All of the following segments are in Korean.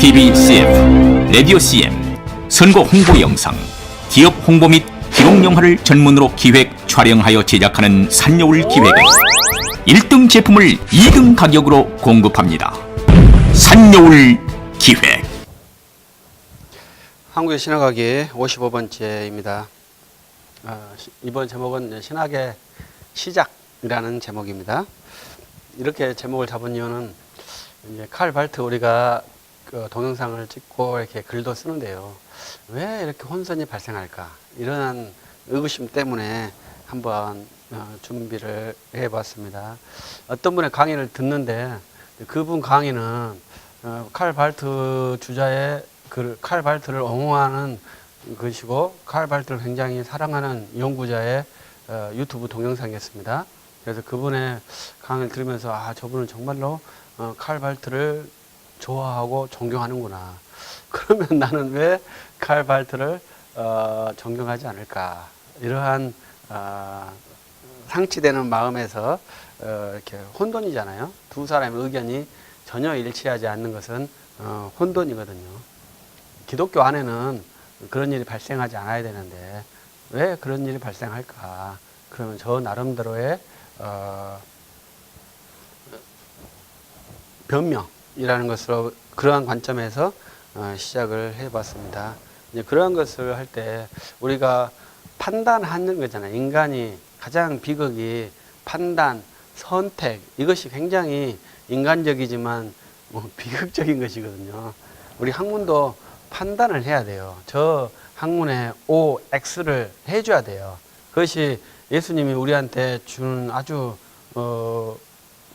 TV CF, 라디오 CM, 선거 홍보 영상, 기업 홍보 및 기록 영화를 전문으로 기획, 촬영하여 제작하는 산여울 기획은 1등 제품을 2등 가격으로 공급합니다. 산여울 기획. 한국의 신학하기 55번째입니다. 어, 시- 이번 제목은 신학의 시작이라는 제목입니다. 이렇게 제목을 잡은 이유는 이제 칼 발트 우리가 그 동영상을 찍고 이렇게 글도 쓰는데요. 왜 이렇게 혼선이 발생할까? 이런 의구심 때문에 한번 어, 준비를 해봤습니다. 어떤 분의 강의를 듣는데 그분 강의는 어, 칼 발트 주자의 그칼 발트를 옹호하는 것이고 칼 발트를 굉장히 사랑하는 연구자의 어, 유튜브 동영상이었습니다. 그래서 그분의 강의를 들으면서 아 저분은 정말로 어, 칼 발트를 좋아하고 존경하는구나. 그러면 나는 왜 칼 발트를 어, 존경하지 않을까? 이러한 어, 상치되는 마음에서 어, 이렇게 혼돈이잖아요. 두 사람의 의견이 전혀 일치하지 않는 것은 어, 혼돈이거든요. 기독교 안에는 그런 일이 발생하지 않아야 되는데 왜 그런 일이 발생할까? 그러면 저 나름대로의 어, 변명 이라는 것으로 그러한 관점에서 어, 시작을 해봤습니다. 이제 그러한 것을 할 때 우리가 판단하는 거잖아요. 인간이 가장 비극이 판단, 선택 이것이 굉장히 인간적이지만 뭐 비극적인 것이거든요. 우리 학문도 판단을 해야 돼요. 저 학문에 O, X를 해줘야 돼요. 그것이 예수님이 우리한테 주는 아주 어,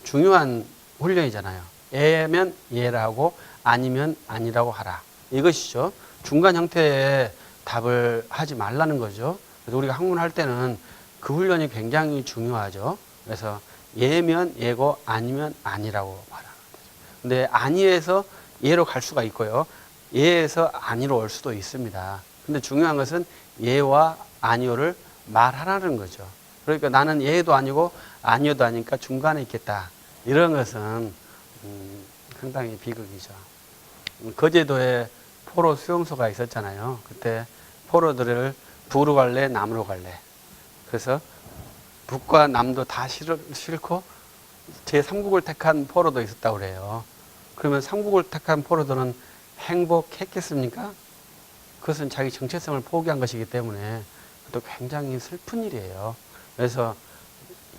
중요한 훈련이잖아요. 예면 예라고 아니면 아니라고 하라. 이것이죠. 중간 형태의 답을 하지 말라는 거죠. 그래서 우리가 학문할 때는 그 훈련이 굉장히 중요하죠. 그래서 예면 예고 아니면 아니라고 말하는 거죠. 근데 아니에서 예로 갈 수가 있고요. 예에서 아니로 올 수도 있습니다. 근데 중요한 것은 예와 아니오를 말하라는 거죠. 그러니까 나는 예도 아니고 아니오도 아니니까 중간에 있겠다. 이런 것은 음, 상당히 비극이죠. 음, 거제도에 포로 수용소가 있었잖아요. 그때 포로들을 북으로 갈래, 남으로 갈래. 그래서 북과 남도 다 싫, 싫고 제 3국을 택한 포로도 있었다고 그래요. 그러면 3국을 택한 포로들은 행복했겠습니까? 그것은 자기 정체성을 포기한 것이기 때문에 또 굉장히 슬픈 일이에요. 그래서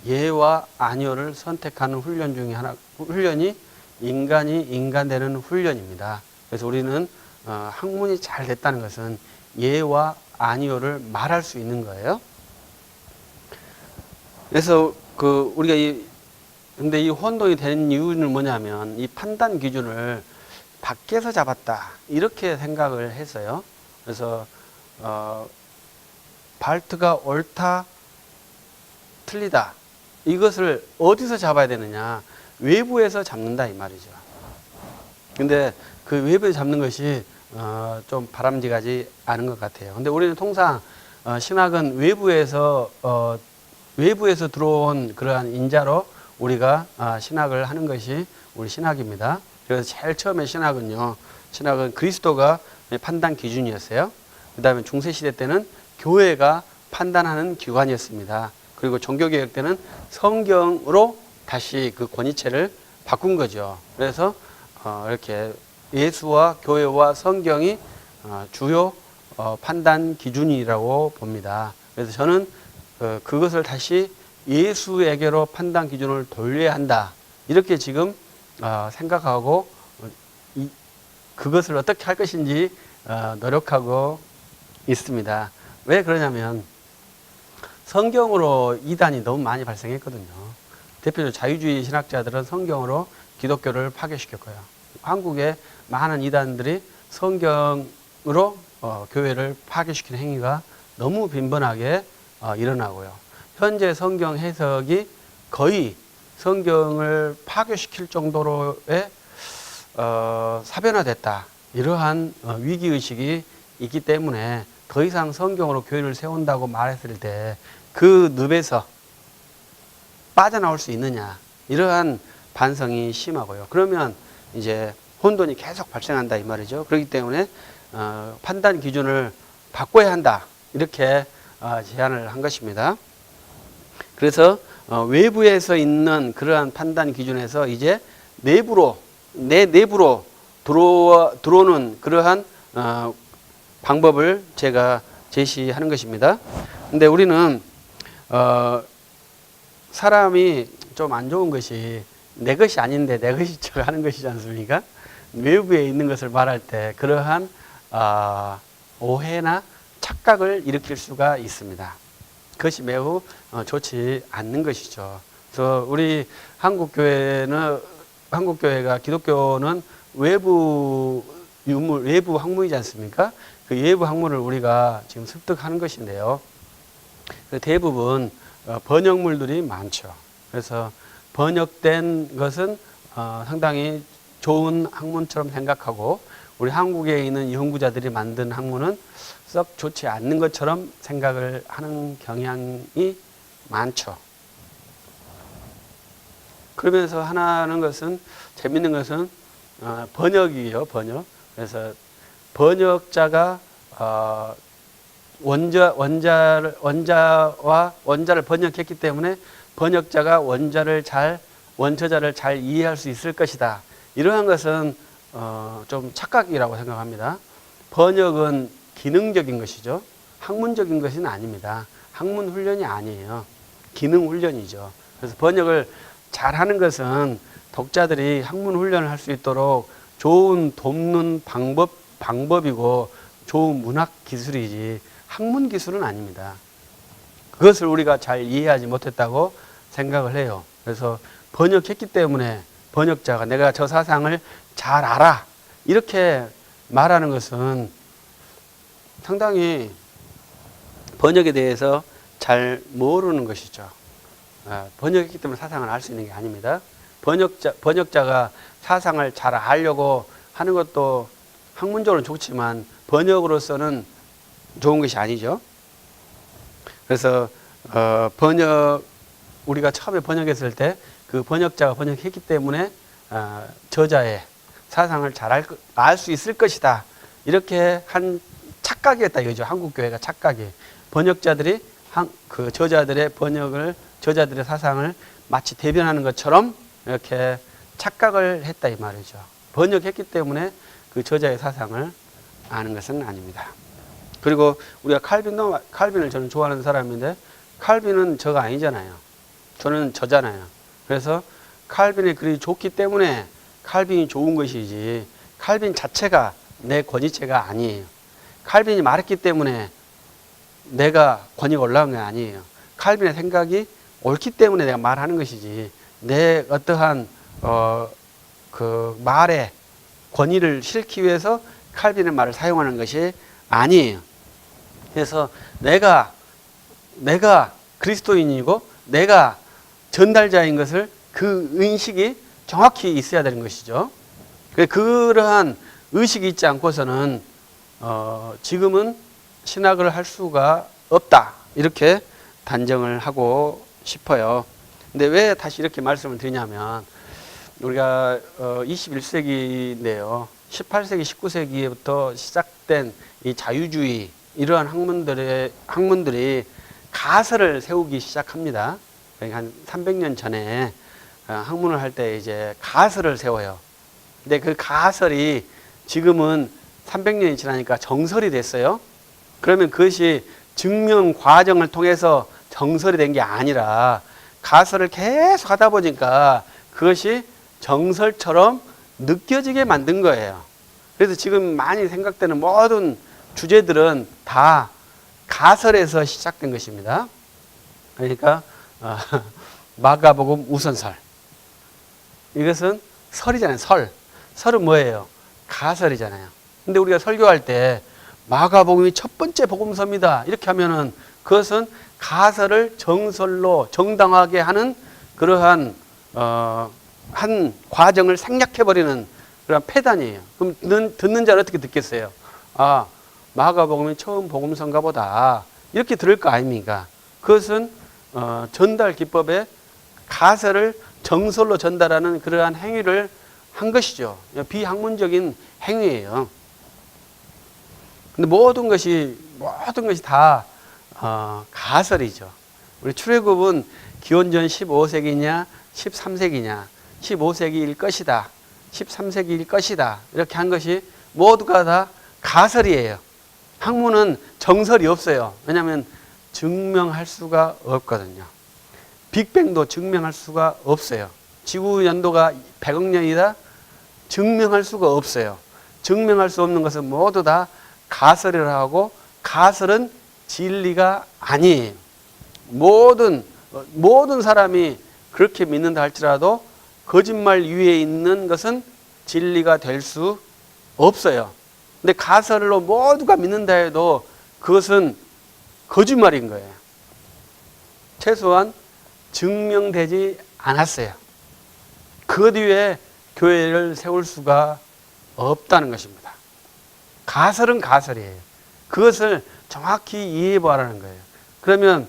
예와 아니오를 선택하는 훈련 중에 하나, 훈련이 인간이 인간 되는 훈련입니다. 그래서 우리는 어, 학문이 잘 됐다는 것은 예와 아니오를 말할 수 있는 거예요. 그래서 그 우리가 이 근데 이 혼동이 된 이유는 뭐냐면 이 판단 기준을 밖에서 잡았다 이렇게 생각을 했어요. 그래서 어, 발트가 옳다 틀리다 이것을 어디서 잡아야 되느냐 외부에서 잡는다 이 말이죠. 근데 그 외부에서 잡는 것이 어, 좀 바람직하지 않은 것 같아요. 근데 우리는 통상 어, 신학은 외부에서 어, 외부에서 들어온 그러한 인자로 우리가 아, 신학을 하는 것이 우리 신학입니다. 그래서 제일 처음에 신학은요, 신학은 그리스도가 판단 기준이었어요. 그 다음에 중세 시대 때는 교회가 판단하는 기관이었습니다. 그리고 종교개혁 때는 성경으로 다시 그 권위체를 바꾼 거죠. 그래서 어, 이렇게 예수와 교회와 성경이 어, 주요 어, 판단 기준이라고 봅니다. 그래서 저는 어, 그것을 다시 예수에게로 판단 기준을 돌려야 한다. 이렇게 지금 어, 생각하고 어, 이, 그것을 어떻게 할 것인지 어, 노력하고 있습니다. 왜 그러냐면 성경으로 이단이 너무 많이 발생했거든요. 대표적으로 자유주의 신학자들은 성경으로 기독교를 파괴시켰고요. 한국의 많은 이단들이 성경으로 어, 교회를 파괴시키는 행위가 너무 빈번하게 어, 일어나고요. 현재 성경 해석이 거의 성경을 파괴시킬 정도로의 어, 사변화됐다. 이러한 어, 위기 의식이 있기 때문에 더 이상 성경으로 교회를 세운다고 말했을 때 그 늪에서 빠져나올 수 있느냐 이러한 반성이 심하고요. 그러면 이제 혼돈이 계속 발생한다 이 말이죠. 그렇기 때문에 어, 판단 기준을 바꿔야 한다 이렇게 어, 제안을 한 것입니다. 그래서 어, 외부에서 있는 그러한 판단 기준에서 이제 내부로 내 내부로 들어와 들어오는 그러한 어, 방법을 제가 제시하는 것입니다. 근데 우리는 어, 사람이 좀 안 좋은 것이 내 것이 아닌데 내 것이 저 하는 것이지 않습니까? 외부에 있는 것을 말할 때 그러한 아, 오해나 착각을 일으킬 수가 있습니다. 그것이 매우 어, 좋지 않는 것이죠. 그래서 우리 한국 교회는 한국 교회가 기독교는 외부 유물, 외부 학문이지 않습니까? 그 외부 학문을 우리가 지금 습득하는 것인데요. 그 대부분 어, 번역물들이 많죠. 그래서 번역된 것은 어, 상당히 좋은 학문처럼 생각하고 우리 한국에 있는 연구자들이 만든 학문은 썩 좋지 않는 것처럼 생각을 하는 경향이 많죠. 그러면서 하나는 것은 재밌는 것은 어, 번역이에요, 번역. 그래서 번역자가 어, 원자 원자를 원자와 원자를 번역했기 때문에 번역자가 원자를 잘 원처자를 잘 이해할 수 있을 것이다. 이러한 것은 어, 좀 착각이라고 생각합니다. 번역은 기능적인 것이죠. 학문적인 것은 아닙니다. 학문 훈련이 아니에요. 기능 훈련이죠. 그래서 번역을 잘하는 것은 독자들이 학문 훈련을 할 수 있도록 좋은 돕는 방법 방법이고 좋은 문학 기술이지 학문 기술은 아닙니다. 그것을 우리가 잘 이해하지 못했다고 생각을 해요. 그래서 번역했기 때문에 번역자가 내가 저 사상을 잘 알아 이렇게 말하는 것은 상당히 번역에 대해서 잘 모르는 것이죠. 아, 번역했기 때문에 사상을 알 수 있는 게 아닙니다. 번역자 번역자가 사상을 잘 알려고 하는 것도 학문적으로는 좋지만 번역으로서는 좋은 것이 아니죠. 그래서 어, 번역 우리가 처음에 번역했을 때 그 번역자가 번역했기 때문에 어, 저자의 사상을 잘 알 수 있을 것이다. 이렇게 한 착각이었다 이거죠. 한국 교회가 착각이 번역자들이 한, 그 저자들의 번역을 저자들의 사상을 마치 대변하는 것처럼 이렇게 착각을 했다 이 말이죠. 번역했기 때문에 그 저자의 사상을 아는 것은 아닙니다. 그리고 우리가 칼빈도 칼빈을 저는 좋아하는 사람인데 칼빈은 저가 아니잖아요. 저는 저잖아요. 그래서 칼빈의 글이 좋기 때문에 칼빈이 좋은 것이지 칼빈 자체가 내 권위체가 아니에요. 칼빈이 말했기 때문에 내가 권위가 올라온 게 아니에요. 칼빈의 생각이 옳기 때문에 내가 말하는 것이지 내 어떠한 어, 그 말에 권위를 실기 위해서 칼빈의 말을 사용하는 것이 아니에요. 그래서 내가 내가 그리스도인이고 내가 전달자인 것을 그 의식이 정확히 있어야 되는 것이죠. 그- 그러한 의식이 있지 않고서는 어, 지금은 신학을 할 수가 없다 이렇게 단정을 하고 싶어요. 근데 왜 다시 이렇게 말씀을 드리냐면 우리가 어, 21세기인데요. 18세기, 19세기부터 시작된 이 자유주의 이러한 학문들의 학문들이 가설을 세우기 시작합니다. 그러니까 한 300년 전에 어, 학문을 할 때 이제 가설을 세워요. 근데 그 가설이 지금은 300년이 지나니까 정설이 됐어요. 그러면 그것이 증명 과정을 통해서 정설이 된 게 아니라 가설을 계속 하다 보니까 그것이 정설처럼 느껴지게 만든 거예요. 그래서 지금 많이 생각되는 모든 주제들은 다 가설에서 시작된 것입니다. 그러니까 어, 마가복음 우선설 이것은 설이잖아요. 설 설은 뭐예요? 가설이잖아요. 근데 우리가 설교할 때 마가복음이 첫 번째 복음서입니다. 이렇게 하면은 그것은 가설을 정설로 정당하게 하는 그러한 어, 한 과정을 생략해 버리는 그런 폐단이에요. 그럼 듣는, 듣는 자는 어떻게 듣겠어요? 아 마가복음이 처음 복음서인가 보다 이렇게 들을 거 아닙니까? 그것은 어, 전달 기법에 가설을 정설로 전달하는 그러한 행위를 한 것이죠. 비학문적인 행위예요. 근데 모든 것이 모든 것이 다 어, 가설이죠. 우리 출애굽은 기원전 15세기냐 13세기냐 15세기일 것이다. 13세기일 것이다. 이렇게 한 것이 모두가 다 가설이에요. 학문은 정설이 없어요. 왜냐하면 증명할 수가 없거든요. 빅뱅도 증명할 수가 없어요. 지구 연도가 100억 년이다? 증명할 수가 없어요. 증명할 수 없는 것은 모두 다 가설이라 하고 가설은 진리가 아니에요. 모든 모든 사람이 그렇게 믿는다 할지라도 거짓말 위에 있는 것은 진리가 될 수 없어요. 근데 가설로 모두가 믿는다 해도 그것은 거짓말인 거예요. 최소한 증명되지 않았어요. 그 뒤에 교회를 세울 수가 없다는 것입니다. 가설은 가설이에요. 그것을 정확히 이해해 보라는 거예요. 그러면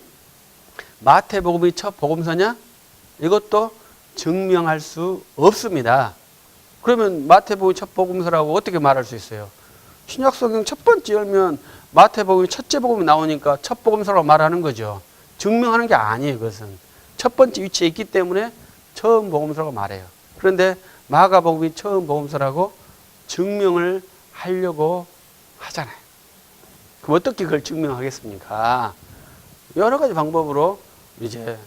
마태복음이 첫 복음서냐? 이것도 증명할 수 없습니다. 그러면 마태복음이 첫 복음서라고 어떻게 말할 수 있어요? 신약 성경 첫 번째 열면 마태복음이 첫째 복음이 나오니까 첫 복음서라고 말하는 거죠. 증명하는 게 아니에요, 그것은. 첫 번째 위치에 있기 때문에 처음 복음서라고 말해요. 그런데 마가복음이 처음 복음서라고 증명을 하려고 하잖아요. 그럼 어떻게 그걸 증명하겠습니까? 여러 가지 방법으로 이제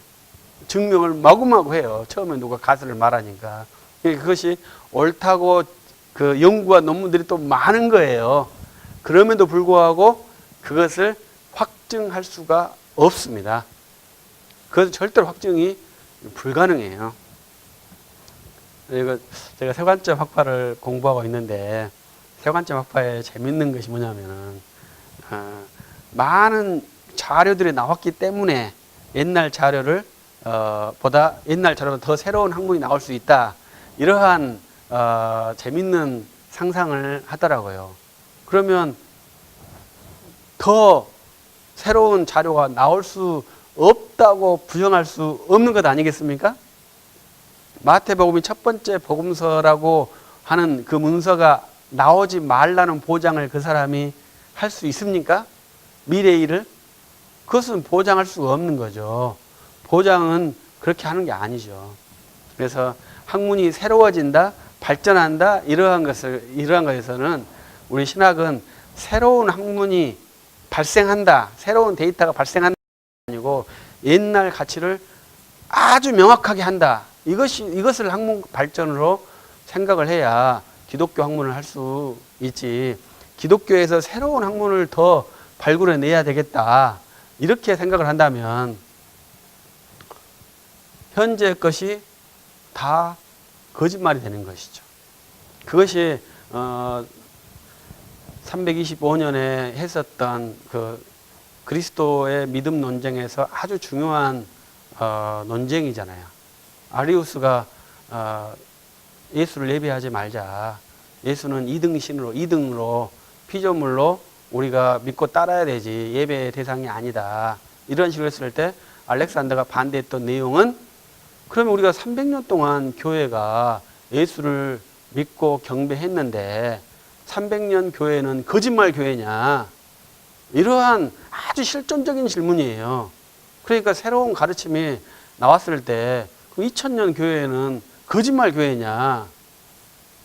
증명을 마구마구 해요. 처음에 누가 가설을 말하니까. 그러니까 그것이 옳다고 그 연구와 논문들이 또 많은 거예요. 그럼에도 불구하고 그것을 확증할 수가 없습니다. 그것은 절대로 확증이 불가능해요. 이거 제가 세관점 학파를 공부하고 있는데 세관점 학파의 재밌는 것이 뭐냐면은 어, 많은 자료들이 나왔기 때문에 옛날 자료를 어, 보다 옛날 자료보다 더 새로운 학문이 나올 수 있다 이러한 어, 재밌는 상상을 하더라고요. 그러면 더 새로운 자료가 나올 수 없다고 부정할 수 없는 것 아니겠습니까? 마태복음이 첫 번째 복음서라고 하는 그 문서가 나오지 말라는 보장을 그 사람이 할 수 있습니까? 미래의 일을? 그것은 보장할 수가 없는 거죠. 보장은 그렇게 하는 게 아니죠. 그래서 학문이 새로워진다, 발전한다, 이러한 것을, 이러한 것에서는 우리 신학은 새로운 학문이 발생한다, 새로운 데이터가 발생한다, 아니고 옛날 가치를 아주 명확하게 한다. 이것이, 이것을 학문 발전으로 생각을 해야 기독교 학문을 할 수 있지. 기독교에서 새로운 학문을 더 발굴해 내야 되겠다. 이렇게 생각을 한다면 현재 것이 다 거짓말이 되는 것이죠. 그것이 어 325년에 했었던 그 그리스도의 믿음 논쟁에서 아주 중요한 어 논쟁이잖아요. 아리우스가 어 예수를 예배하지 말자. 예수는 2등 신으로 2등으로 피조물로 우리가 믿고 따라야 되지 예배 대상이 아니다. 이런 식으로 했을 때 알렉산더가 반대했던 내용은 그러면 우리가 300년 동안 교회가 예수를 믿고 경배했는데 300년 교회는 거짓말 교회냐? 이러한 아주 실존적인 질문이에요. 그러니까 새로운 가르침이 나왔을 때 2000년 교회는 거짓말 교회냐?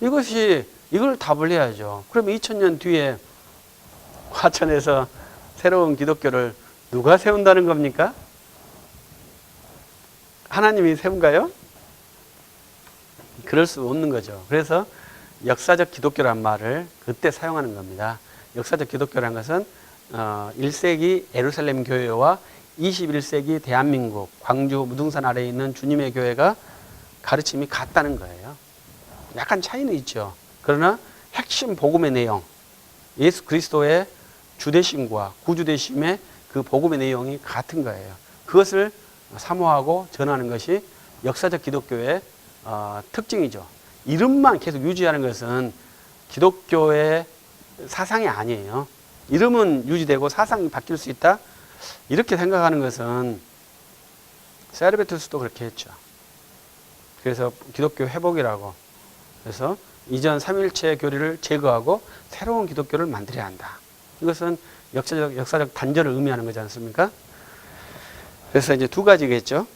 이것이 이걸 답을 해야죠. 그러면 2000년 뒤에 화천에서 새로운 기독교를 누가 세운다는 겁니까? 하나님이 세운가요? 그럴 수 없는 거죠. 그래서 역사적 기독교란 말을 그때 사용하는 겁니다. 역사적 기독교란 것은 어, 1세기 에루살렘 교회와 21세기 대한민국 광주 무등산 아래에 있는 주님의 교회가 가르침이 같다는 거예요. 약간 차이는 있죠. 그러나 핵심 복음의 내용, 예수 그리스도의 주대심과 구주대심의 그 복음의 내용이 같은 거예요. 그것을 사모하고 전하는 것이 역사적 기독교의 어, 특징이죠. 이름만 계속 유지하는 것은 기독교의 사상이 아니에요. 이름은 유지되고 사상이 바뀔 수 있다? 이렇게 생각하는 것은 세르베투스도 그렇게 했죠. 그래서 기독교 회복이라고 그래서 이전 삼일체 교리를 제거하고 새로운 기독교를 만들어야 한다. 이것은 역사적 역사적 단절을 의미하는 거지 않습니까? 그래서 이제 두 가지겠죠.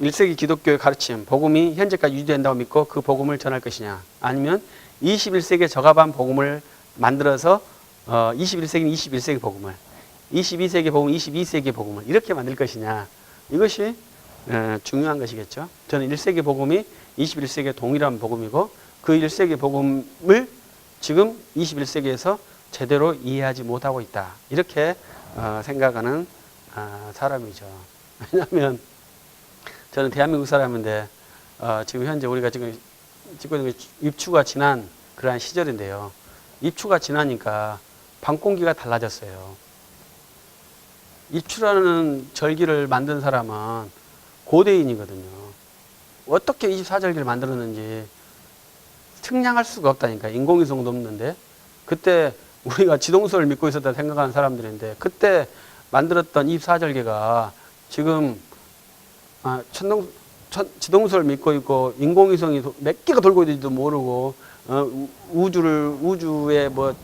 1세기 기독교의 가르침, 복음이 현재까지 유지된다고 믿고 그 복음을 전할 것이냐, 아니면 21세기에 저가반 복음을 만들어서 어, 21세기는 21세기 복음을, 22세기 복음, 22세기 복음을 이렇게 만들 것이냐, 이것이 어, 중요한 것이겠죠. 저는 1세기 복음이 21세기의 동일한 복음이고 그 1세기 복음을 지금 21세기에서 제대로 이해하지 못하고 있다. 이렇게 어, 생각하는 아, 사람이죠. 왜냐하면 저는 대한민국 사람인데 어, 지금 현재 우리가 지금 찍고 있는 게 입추가 지난 그러한 시절인데요. 입추가 지나니까 밤 공기가 달라졌어요. 입추라는 절기를 만든 사람은 고대인이거든요. 어떻게 24절기를 만들었는지 측량할 수가 없다니까. 인공위성도 없는데. 그때 우리가 지동설을 믿고 있었다 생각하는 사람들인데 그때 만들었던 24절기가 지금 아, 천동, 천, 지동설 믿고 있고 인공위성이 도- 몇 개가 돌고 있는지도 모르고 어, 우- 우주를 우주의 뭐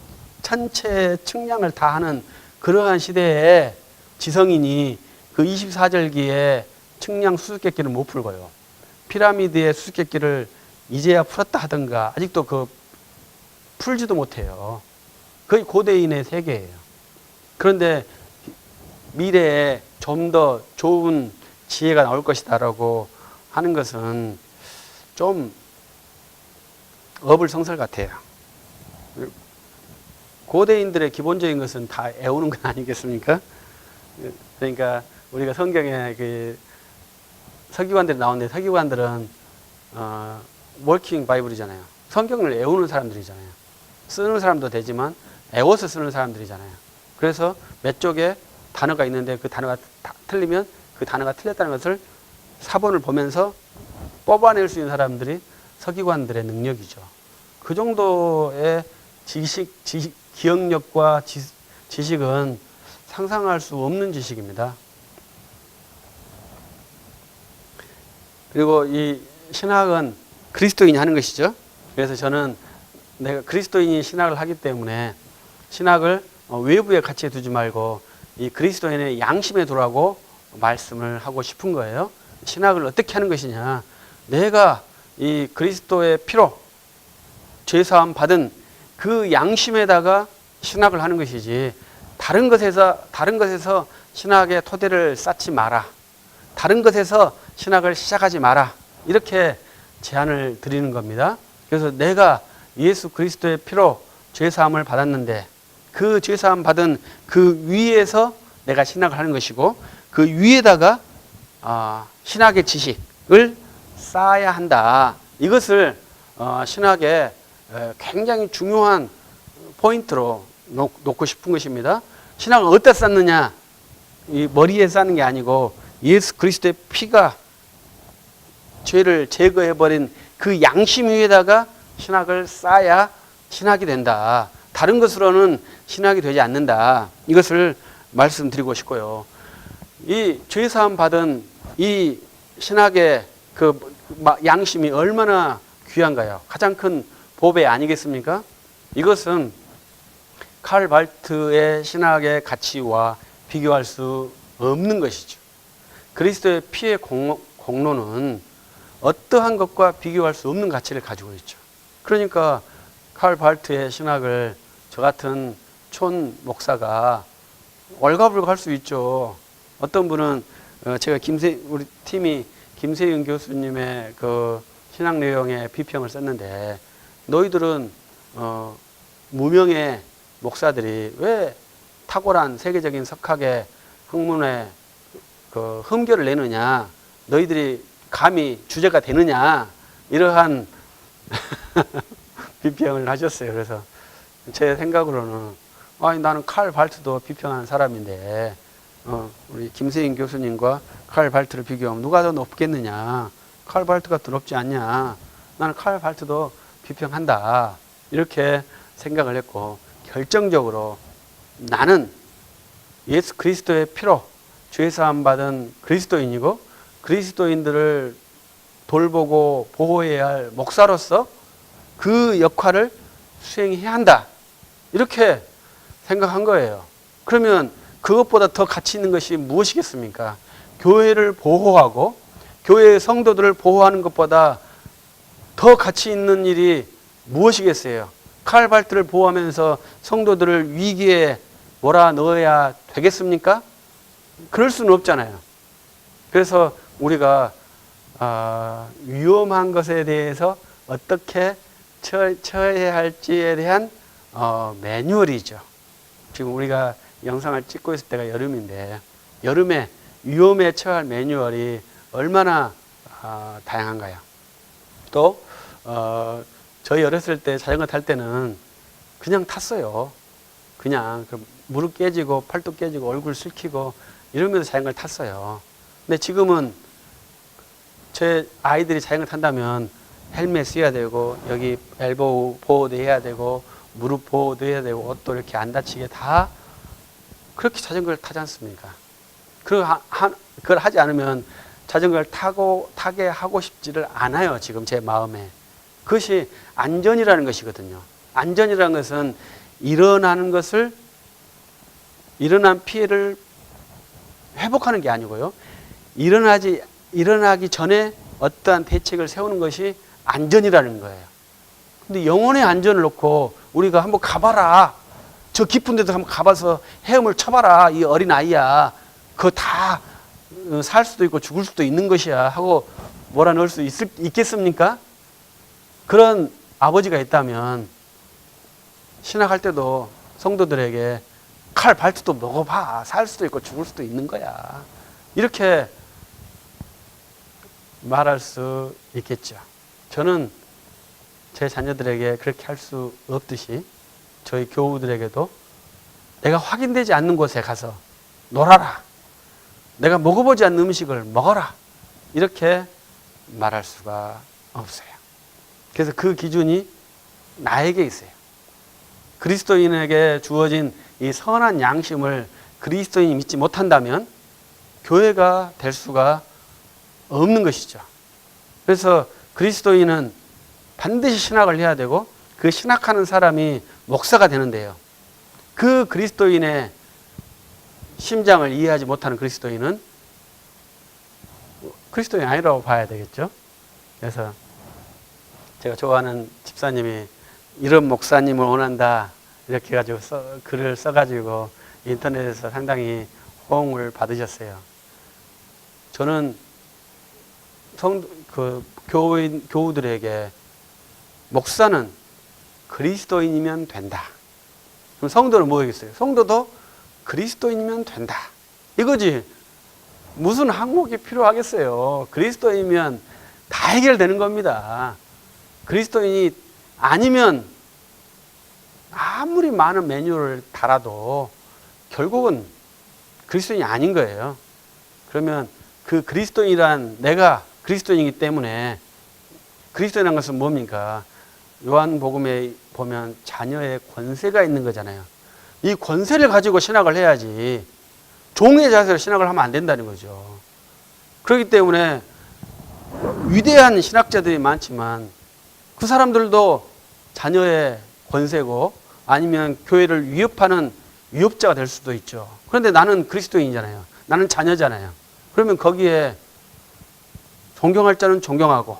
천체 측량을 다 하는 그러한 시대에 지성인이 그 24절기에 측량 수수께끼를 못 풀고요. 피라미드의 수수께끼를 이제야 풀었다 하던가 아직도 그 풀지도 못해요. 거의 고대인의 세계예요. 그런데 미래에 좀 더 좋은 지혜가 나올 것이다라고 하는 것은 좀 어불성설 같아요. 고대인들의 기본적인 것은 다 애우는 건 아니겠습니까? 그러니까 우리가 성경에 그 서기관들이 나오는데 서기관들은 어, 워킹 바이블이잖아요. 성경을 애우는 사람들이잖아요. 쓰는 사람도 되지만 애워서 쓰는 사람들이잖아요. 그래서 몇 쪽에 단어가 있는데 그 단어가 다 틀리면 그 단어가 틀렸다는 것을 사본을 보면서 뽑아낼 수 있는 사람들이 서기관들의 능력이죠. 그 정도의 지식, 지식 기억력과 지, 지식은 상상할 수 없는 지식입니다. 그리고 이 신학은 그리스도인이 하는 것이죠. 그래서 저는 내가 그리스도인이 신학을 하기 때문에 신학을 어, 외부에 가치에 두지 말고 이 그리스도인의 양심에 두라고 말씀을 하고 싶은 거예요. 신학을 어떻게 하는 것이냐. 내가 이 그리스도의 피로 죄사함 받은 그 양심에다가 신학을 하는 것이지 다른 것에서 다른 것에서 신학의 토대를 쌓지 마라. 다른 것에서 신학을 시작하지 마라. 이렇게 제안을 드리는 겁니다. 그래서 내가 예수 그리스도의 피로 죄 사함을 받았는데 그 죄사함 받은 그 위에서 내가 신학을 하는 것이고 그 위에다가 아, 신학의 지식을 쌓아야 한다. 이것을 어, 신학의 에, 굉장히 중요한 포인트로 놓, 놓고 싶은 것입니다. 신학을 어디다 쌓느냐? 이 머리에 쌓는 게 아니고 예수 그리스도의 피가 죄를 제거해 버린 그 양심 위에다가 신학을 쌓아야 신학이 된다. 다른 것으로는 신학이 되지 않는다. 이것을 말씀드리고 싶고요. 이 죄사함 받은 이 신학의 그 마- 양심이 얼마나 귀한가요? 가장 큰 보배 아니겠습니까? 이것은 칼 발트의 신학의 가치와 비교할 수 없는 것이죠. 그리스도의 피의 공, 공로는 어떠한 것과 비교할 수 없는 가치를 가지고 있죠. 그러니까 칼 발트의 신학을 저 같은 촌 목사가 월가불가 할 수 있죠. 어떤 분은 어, 제가 김세 우리 팀이 김세윤 교수님의 그 신학 내용의 비평을 썼는데 너희들은 어, 무명의 목사들이 왜 탁월한 세계적인 석학의 학문에 그 흠결을 내느냐 너희들이 감히 주제가 되느냐 이러한 비평을 하셨어요. 그래서 제 생각으로는 아니 나는 칼 발트도 비평하는 사람인데 어, 우리 김세인 교수님과 칼 발트를 비교하면 누가 더 높겠느냐? 칼 발트가 더 높지 않냐? 나는 칼 발트도 비평한다. 이렇게 생각을 했고 결정적으로 나는 예수 그리스도의 피로 죄 사함 받은 그리스도인이고 그리스도인들을 돌보고 보호해야 할 목사로서 그 역할을 수행해야 한다. 이렇게 생각한 거예요. 그러면 그것보다 더 가치 있는 것이 무엇이겠습니까? 교회를 보호하고 교회의 성도들을 보호하는 것보다 더 가치 있는 일이 무엇이겠어요? 칼발트를 보호하면서 성도들을 위기에 몰아 넣어야 되겠습니까? 그럴 수는 없잖아요. 그래서 우리가 아, 위험한 것에 대해서 어떻게 처, 처해야 할지에 대한 어, 매뉴얼이죠. 지금 우리가 영상을 찍고 있을 때가 여름인데 여름에 위험에 처할 매뉴얼이 얼마나 아, 다양한가요? 또 어, 저희 어렸을 때 자전거 탈 때는 그냥 탔어요. 그냥 그 무릎 깨지고 팔뚝 깨지고 얼굴 슬키고 이러면서 자전거를 탔어요. 근데 지금은 제 아이들이 자전거 탄다면 헬멧 써야 되고 여기 엘보우 보호도 해야 되고 무릎 보호도 해야 되고 옷도 이렇게 안 다치게 다 그렇게 자전거를 타지 않습니까? 그 그걸 하지 않으면 자전거를 타고 타게 하고 싶지를 않아요. 지금 제 마음에 그것이 안전이라는 것이거든요. 안전이라는 것은 일어나는 것을 일어난 피해를 회복하는 게 아니고요. 일어나지 일어나기 전에 어떠한 대책을 세우는 것이 안전이라는 거예요. 근데 영혼의 안전을 놓고 우리가 한번 가봐라. 저 깊은 데도 한번 가봐서 헤엄을 쳐봐라. 이 어린 아이야. 그거 다 살 수도 있고 죽을 수도 있는 것이야. 하고 뭐라 넣을 수 있을, 있겠습니까? 그런 아버지가 있다면 신학할 때도 성도들에게 칼 발톱도 먹어봐. 살 수도 있고 죽을 수도 있는 거야. 이렇게 말할 수 있겠죠. 저는 제 자녀들에게 그렇게 할 수 없듯이 저희 교우들에게도 내가 확인되지 않는 곳에 가서 놀아라. 내가 먹어보지 않는 음식을 먹어라. 이렇게 말할 수가 없어요. 그래서 그 기준이 나에게 있어요. 그리스도인에게 주어진 이 선한 양심을 그리스도인이 믿지 못한다면 교회가 될 수가 없는 것이죠. 그래서 그리스도인은 반드시 신학을 해야 되고 그 신학하는 사람이 목사가 되는데요. 그 그리스도인의 심장을 이해하지 못하는 그리스도인은 그리스도인이 아니라고 봐야 되겠죠. 그래서 제가 좋아하는 집사님이 이런 목사님을 원한다 이렇게 해가지고 써, 글을 써가지고 인터넷에서 상당히 호응을 받으셨어요. 저는 성, 그 교인, 교우들에게 목사는 그리스도인이면 된다. 그럼 성도는 뭐겠어요? 성도도 그리스도인이면 된다. 이거지. 무슨 항목이 필요하겠어요. 그리스도인이면 다 해결되는 겁니다. 그리스도인이 아니면 아무리 많은 매뉴얼을 달아도 결국은 그리스도인이 아닌 거예요. 그러면 그 그리스도인이란 내가 그리스도인이기 때문에 그리스도인이란 것은 뭡니까? 요한복음에 보면 자녀의 권세가 있는 거잖아요. 이 권세를 가지고 신학을 해야지 종의 자세로 신학을 하면 안 된다는 거죠. 그렇기 때문에 위대한 신학자들이 많지만 그 사람들도 자녀의 권세고 아니면 교회를 위협하는 위협자가 될 수도 있죠. 그런데 나는 그리스도인이잖아요. 나는 자녀잖아요. 그러면 거기에 존경할 자는 존경하고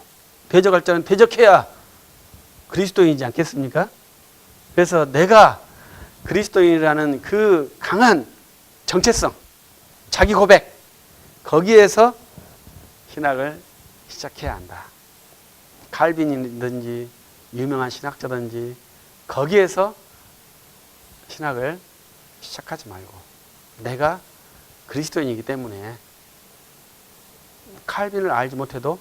대적할 자는 대적해야 그리스도인이지 않겠습니까? 그래서 내가 그리스도인이라는 그 강한 정체성, 자기 고백, 거기에서 신학을 시작해야 한다. 칼빈이든지 유명한 신학자든지 거기에서 신학을 시작하지 말고 내가 그리스도인이기 때문에 칼빈을 알지 못해도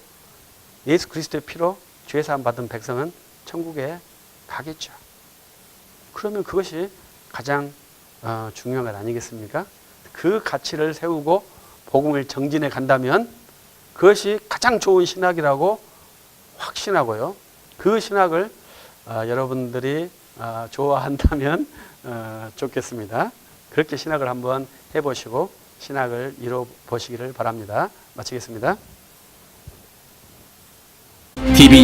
예수 그리스도의 피로 죄 사함 받은 백성은 천국에 가겠죠. 그러면 그것이 가장 어, 중요한 것 아니겠습니까? 그 가치를 세우고 복음을 정진해 간다면 그것이 가장 좋은 신학이라고 확신하고요. 그 신학을 어, 여러분들이 어, 좋아한다면 어, 좋겠습니다. 그렇게 신학을 한번 해보시고 신학을 이뤄 보시기를 바랍니다. 마치겠습니다. TV